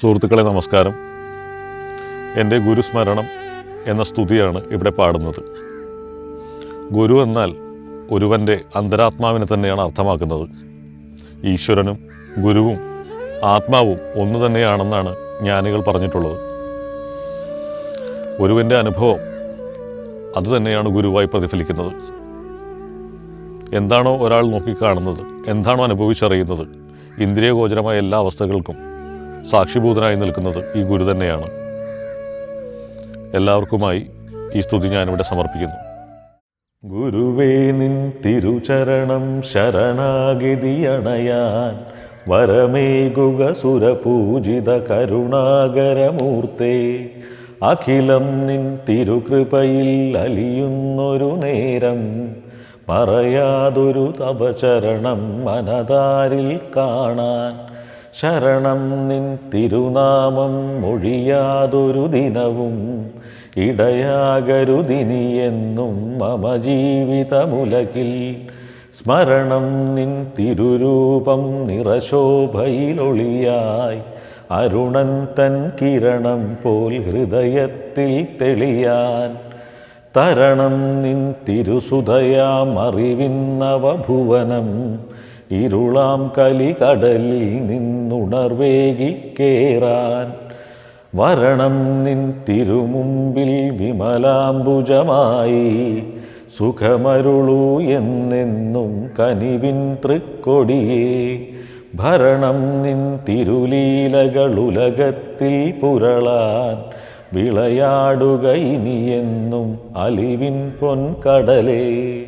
സുഹൃത്തുക്കളെ നമസ്കാരം. എന്റെ ഗുരുസ്മരണം എന്ന സ്തുതിയാണ് ഇവിടെ പാടുന്നത്. ഗുരു എന്നാൽ ഒരുവന്റെ അന്തരാത്മാവിനെ തന്നെയാണ് അർത്ഥമാക്കുന്നത്. ഈശ്വരനും ഗുരുവും ആത്മാവും ഒന്നു തന്നെയാണെന്നാണ് ജ്ഞാനികൾ പറഞ്ഞിട്ടുള്ളത്. ഒരുവന്റെ അനുഭവം അതുതന്നെയാണ് ഗുരുവായി പ്രതിഫലിക്കുന്നത്. എന്താണോ ഒരാൾ നോക്കിക്കാണുന്നത് എന്താണോ അനുഭവിച്ചറിയുന്നത് ഇന്ദ്രിയഗോചരമായ എല്ലാ അവസ്ഥകൾക്കും സാക്ഷിഭൂതനായി നിൽക്കുന്നത് ഈ ഗുരു തന്നെയാണ്. എല്ലാവർക്കുമായി ഈ സ്തുതി ഞാനിവിടെ സമർപ്പിക്കുന്നു. ഗുരുവേ നിൻ തിരുചരണം ശരണാഗതിയണയാൻ വരമേകുക സുരപൂജിത കരുണാകരമൂർത്തേ. അഖിലം നിൻ തിരുകൃപയിൽ അലിയുന്നൊരു നേരം പറയാതൊരു തപചരണം മനതാരിൽ കാണാൻ ശരണം നിൻ തിരുനാമം മൊഴിയാതൊരു ദിനവും ഇടയാകരുതിനിയെന്നും മമ ജീവിതമുലകിൽ. സ്മരണം നിൻ തിരുരൂപം നിറശോഭയിലൊളിയായി. അരുണൻ തൻ കിരണം പോൽ ഹൃദയത്തിൽ തെളിയാൻ. തരണം നിൻ തിരുസുതയാം അറിവിന്നവഭുവനം ഇരുളാം കലികടലിൽ നിന്നുണർവേകിക്കേറാൻ വരണം നിൻ തിരുമുമ്പിൽ വിമലാംബുജമായി. സുഖമരുളൂ എന്നെന്നും കനിവിൻ തൃക്കൊടിയേ. ഭരണം നിൻ തിരുലീലകളുലകത്തിൽ പുരളാൻ. വിളയാടുക ഇനിയെന്നും അലിവിൻ പൊൻകടലേ.